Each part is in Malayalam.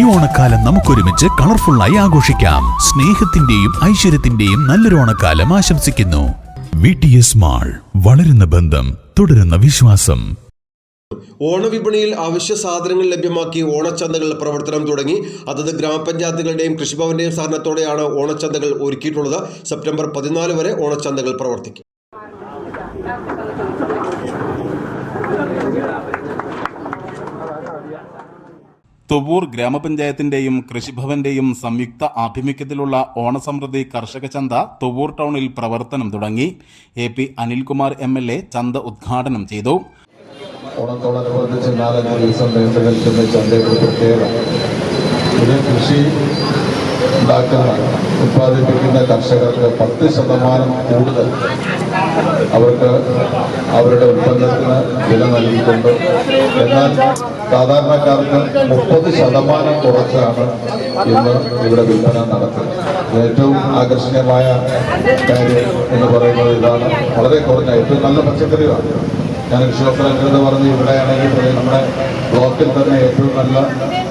ഈ ഓണക്കാലം നമുക്കൊരുമിച്ച് കളർഫുള്ളായി ആഘോഷിക്കാം. സ്നേഹത്തിന്റെയും ഐശ്വര്യത്തിന്റെയും നല്ലൊരു ഓണക്കാലം ആശംസിക്കുന്നു. വി ടി എസ് മാൾ വളരുന്ന ബന്ധം തുടരുന്ന വിശ്വാസം. ഓണവിപണിയിൽ അവശ്യ സാധനങ്ങൾ ലഭ്യമാക്കി ഓണച്ചന്തകളുടെ പ്രവർത്തനം തുടങ്ങി. അതത് ഗ്രാമപഞ്ചായത്തുകളുടെയും കൃഷിഭവന്റെയും സഹകരണത്തോടെയാണ് ഓണച്ചന്തകൾ ഒരുക്കിയിട്ടുള്ളത്. സെപ്റ്റംബർ പതിനാല് വരെ ഓണച്ചന്തകൾ പ്രവർത്തിക്കും. തുവൂർ ഗ്രാമപഞ്ചായത്തിന്റെയും കൃഷിഭവന്റെയും സംയുക്ത ആഭിമുഖ്യത്തിലുള്ള ഓണസമൃദ്ധി കർഷക ചന്ത തുവൂർ ടൗണിൽ പ്രവർത്തനം തുടങ്ങി. A P Anilkumar M L A ചന്ത ഉദ്ഘാടനം ചെയ്തു. ഓണത്തോടനുബന്ധിച്ച് കൃഷി ഉത്പാദിപ്പിക്കുന്ന കർഷകർക്ക് പത്ത് ശതമാനം കൂടുതൽ അവർക്ക് അവരുടെ ഉൽപ്പന്നത്തിന് വില നൽകിക്കൊണ്ട് എന്നാൽ സാധാരണക്കാർക്ക് മുപ്പത് ശതമാനം കുറച്ചാണ് ഇന്ന് ഇവിടെ വിൽപ്പന നടത്തുന്നത് ഏറ്റവും ആകർഷണീയമായ കാര്യം എന്ന് പറയുന്നത് ഇതാണ്. വളരെ കുറഞ്ഞ ഏറ്റവും നല്ല പച്ചക്കറികളാണ്. ഞാൻ കൃഷി പറഞ്ഞ് ഇവിടെയാണെങ്കിൽ നമ്മുടെ ബ്ലോക്കിൽ തന്നെ ഏറ്റവും നല്ല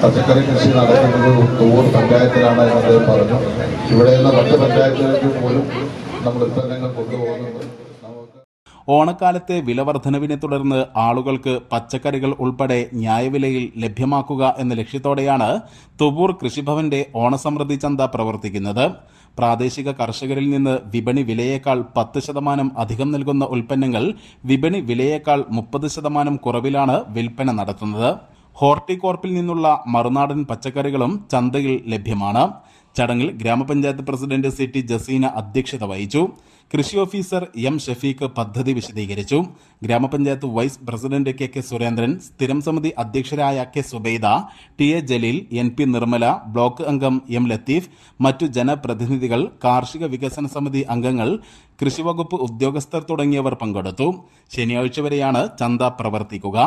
പച്ചക്കറി കൃഷി നടക്കുന്നത് തൂർ പഞ്ചായത്തിലാണ് എന്നത് പറഞ്ഞു. ഇവിടെയുള്ള മറ്റ് പഞ്ചായത്തിലേക്ക് പോലും നമ്മൾ ഉൽപ്പന്നങ്ങൾ കൊണ്ടുപോകുന്നുണ്ട്. ഓണക്കാലത്തെ വിലവർധനവിനെ തുടർന്ന് ആളുകൾക്ക് പച്ചക്കറികൾ ഉൾപ്പെടെ ന്യായവിലയിൽ ലഭ്യമാക്കുക എന്ന ലക്ഷ്യത്തോടെയാണ് തുബൂർ കൃഷിഭവന്റെ ഓണസമൃദ്ധി ചന്ത പ്രവർത്തിക്കുന്നത്. പ്രാദേശിക കർഷകരിൽ നിന്ന് വിപണി വിലയേക്കാൾ പത്ത് ശതമാനം അധികം നൽകുന്ന ഉൽപ്പന്നങ്ങൾ വിപണി വിലയേക്കാൾ മുപ്പത് ശതമാനം കുറവിലാണ് വിൽപ്പന നടത്തുന്നത്. ഹോർട്ടികോർപ്പിൽ നിന്നുള്ള മറുനാടൻ പച്ചക്കറികളും ചന്തയിൽ ലഭ്യമാണ്. ചടങ്ങിൽ ഗ്രാമപഞ്ചായത്ത് പ്രസിഡന്റ് സി ടി ജസീന അധ്യക്ഷത വഹിച്ചു. കൃഷി ഓഫീസർ എം ഷഫീഖ് പദ്ധതി വിശദീകരിച്ചു. ഗ്രാമപഞ്ചായത്ത് vice president K K Surendran സ്ഥിരം സമിതി അധ്യക്ഷരായ K Subaida T A Jaleel N P Nirmala block അംഗം എം ലത്തീഫ് മറ്റു ജനപ്രതിനിധികൾ കാർഷിക വികസന സമിതി അംഗങ്ങൾ കൃഷിവകുപ്പ് ഉദ്യോഗസ്ഥർ തുടങ്ങിയവർ പങ്കെടുത്തു. ശനിയാഴ്ച വരെയാണ് ചന്ത പ്രവർത്തിക്കുക.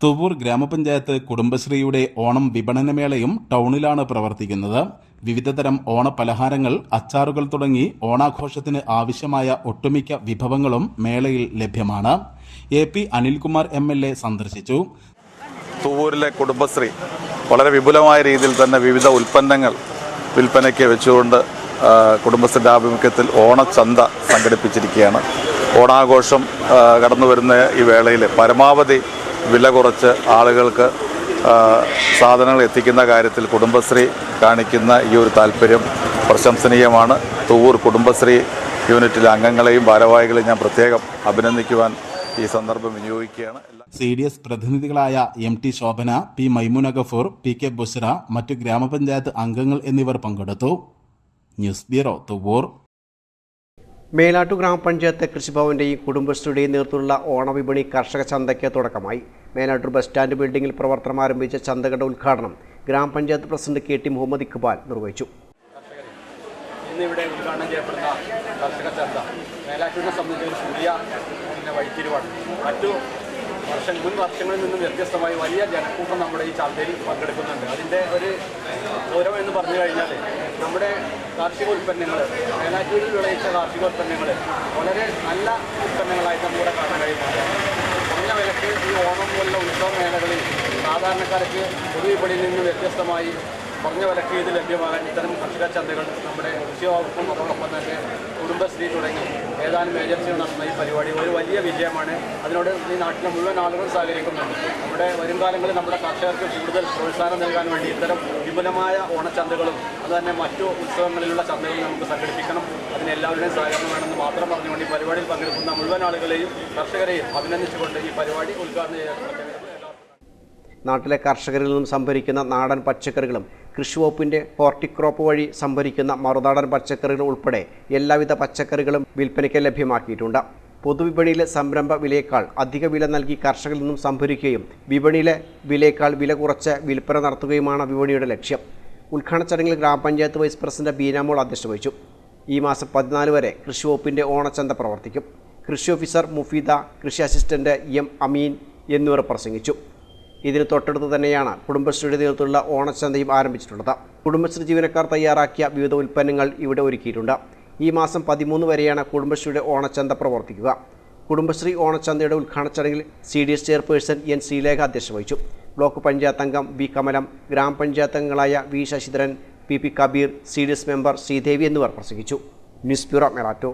തുവൂർ ഗ്രാമപഞ്ചായത്ത് കുടുംബശ്രീയുടെ ഓണം വിപണനമേളയും ടൗണിലാണ് പ്രവർത്തിക്കുന്നത്. വിവിധതരം ഓണപലഹാരങ്ങൾ അച്ചാറുകൾ തുടങ്ങി ഓണാഘോഷത്തിന് ആവശ്യമായ ഒട്ടുമിക്ക വിഭവങ്ങളും മേളയിൽ ലഭ്യമാണ്. A P Anilkumar M L A സന്ദർശിച്ചു. തുവൂരിലെ കുടുംബശ്രീ വളരെ വിപുലമായ രീതിയിൽ തന്നെ വിവിധ ഉൽപ്പന്നങ്ങൾ വിൽപ്പനയ്ക്ക് വെച്ചുകൊണ്ട് കുടുംബശ്രീയുടെ ആഭിമുഖ്യത്തിൽ ഓണച്ചന്ത സംഘടിപ്പിച്ചിരിക്കുകയാണ്. ഓണാഘോഷം കടന്നു വരുന്ന ഈ വേളയിൽ പരമാവധി വില കുറച്ച് ആളുകൾക്ക് സാധനങ്ങൾ എത്തിക്കുന്ന കാര്യത്തിൽ കുടുംബശ്രീ കാണിക്കുന്ന ഈ ഒരു താല്പര്യം പ്രശംസനീയമാണ്. തൂവൂർ കുടുംബശ്രീ യൂണിറ്റിലെ അംഗങ്ങളെയും ഭാരവാഹികളെയും ഞാൻ പ്രത്യേകം അഭിനന്ദിക്കുവാൻ ഈ സന്ദർഭം വിനിയോഗിക്കുകയാണ്. C D S പ്രതിനിധികളായ M T Shobhana P Maimuna Gafoor P K Busra മറ്റു ഗ്രാമപഞ്ചായത്ത് അംഗങ്ങൾ എന്നിവർ പങ്കെടുത്തു. News bureau Thuvur. മേലാട്ടു ഗ്രാമപഞ്ചായത്ത് കൃഷിഭവന്റെയും കുടുംബശ്രീയുടെയും നേതൃത്വത്തിലുള്ള ഓണവിപണി കർഷക ചന്തയ്ക്ക് തുടക്കമായി. മേലാട്ടൂർ ബസ് സ്റ്റാൻഡ് ബിൽഡിംഗിൽ പ്രവർത്തനം ആരംഭിച്ച ചന്തകളുടെ ഉദ്ഘാടനം ഗ്രാമപഞ്ചായത്ത് president K T Muhammad Iqbal നിർവഹിച്ചു. ഇന്നിവിടെ ചന്ത മറ്റു വർഷം മുൻ വർഷങ്ങളിൽ നിന്നും വ്യത്യസ്തമായി വലിയ ജനക്കൂട്ടം നമ്മുടെ ഈ ചന്തയിൽ പങ്കെടുക്കുന്നുണ്ട്. അതിന്റെ ഒരു ഗൗരവം എന്ന് പറഞ്ഞു കഴിഞ്ഞാൽ നമ്മുടെ കാർഷിക ഉൽപ്പന്നങ്ങൾ വേനാറ്റൂരിൽ വിളയിച്ച കാർഷിക ഉൽപ്പന്നങ്ങൾ വളരെ നല്ല ഉൽപ്പന്നങ്ങളായിട്ട് നമ്മുടെ കാണാൻ കഴിയുന്നുണ്ട്. കുറഞ്ഞ വിലക്ക് ഈ ഓണം പോലുള്ള ഉത്സവ മേളകളിൽ സാധാരണക്കാർക്ക് പൊതുവിപണിയിൽ നിന്ന് വ്യത്യസ്തമായി കുറഞ്ഞ വിലക്ക് ഇത് ലഭ്യമാകാൻ ഇത്തരം കർഷക ചന്തകൾ നമ്മുടെ കൃഷി വകുപ്പും അതോടൊപ്പം തന്നെ കുടുംബശ്രീ തുടങ്ങി ഏതാനും ഏജൻസികൾ നടത്തുന്ന ഈ പരിപാടി ഒരു വലിയ വിജയമാണ്. അതിനോട് ഈ നാട്ടിലെ മുഴുവൻ ആളുകൾ സഹകരിക്കുന്നുണ്ട്. നമ്മുടെ വരും കാലങ്ങളിൽ നമ്മുടെ കർഷകർക്ക് കൂടുതൽ പ്രോത്സാഹനം നൽകാൻ വേണ്ടി ഇത്തരം വിപുലമായ ഓണച്ചന്തകളും അതുതന്നെ മറ്റു ഉത്സവങ്ങളിലുള്ള ചന്തകളും നമുക്ക് സംഘടിപ്പിക്കണം. അതിന് എല്ലാവരുടെയും സഹകരണം വേണമെന്ന് മാത്രം പറഞ്ഞുകൊണ്ട് ഈ പരിപാടിയിൽ പങ്കെടുക്കുന്ന മുഴുവൻ ആളുകളെയും കർഷകരെയും അഭിനന്ദിച്ചുകൊണ്ട് ഈ പരിപാടി ഉദ്ഘാടനം ചെയ്യാൻ നാട്ടിലെ കർഷകരിൽ നിന്നും സംഭരിക്കുന്ന നാടൻ പച്ചക്കറികളും കൃഷിവകുപ്പിന്റെ ഹോർട്ടിക്രോപ്പ് വഴി സംഭരിക്കുന്ന മറുനാടൻ പച്ചക്കറികൾ ഉൾപ്പെടെ എല്ലാവിധ പച്ചക്കറികളും വിൽപ്പനയ്ക്ക് ലഭ്യമാക്കിയിട്ടുണ്ട്. പൊതുവിപണിയിലെ സംരംഭ വിലയേക്കാൾ അധിക വില നൽകി കർഷകരിൽ നിന്നും സംഭരിക്കുകയും വിപണിയിലെ വിലയേക്കാൾ വില കുറച്ച് വിൽപ്പന നടത്തുകയുമാണ് വിപണിയുടെ ലക്ഷ്യം. ഉദ്ഘാടന ചടങ്ങിൽ ഗ്രാമപഞ്ചായത്ത് വൈസ് പ്രസിഡന്റ് ബീനാമോൾ അധ്യക്ഷത വഹിച്ചു. ഈ മാസം പതിനാല് വരെ കൃഷി വകുപ്പിന്റെ ഓണച്ചന്ത പ്രവർത്തിക്കും. കൃഷി ഓഫീസർ മുഫീദ കൃഷി അസിസ്റ്റന്റ് എം അമീൻ എന്നിവർ പ്രസംഗിച്ചു. ഇതിന് തൊട്ടടുത്ത് തന്നെയാണ് കുടുംബശ്രീയുടെ നേതൃത്വത്തിലുള്ള ഓണച്ചന്തയും ആരംഭിച്ചിട്ടുള്ളത്. കുടുംബശ്രീ ജീവനക്കാർ തയ്യാറാക്കിയ വിവിധ ഉൽപ്പന്നങ്ങൾ ഇവിടെ ഒരുക്കിയിട്ടുണ്ട്. ഈ മാസം പതിമൂന്ന് വരെയാണ് കുടുംബശ്രീയുടെ ഓണച്ചന്ത പ്രവർത്തിക്കുക. കുടുംബശ്രീ ഓണച്ചന്തയുടെ ഉദ്ഘാടന ചടങ്ങിൽ C D S chairperson N Sreelekha അധ്യക്ഷത വഹിച്ചു. ബ്ലോക്ക് പഞ്ചായത്ത് അംഗം വി കമലം ഗ്രാമപഞ്ചായത്ത് അംഗങ്ങളായ V Sasidharan P P Kabeer C D S member Sreedevi എന്നിവർ പ്രസംഗിച്ചു. News bureau മെറാറ്റോ.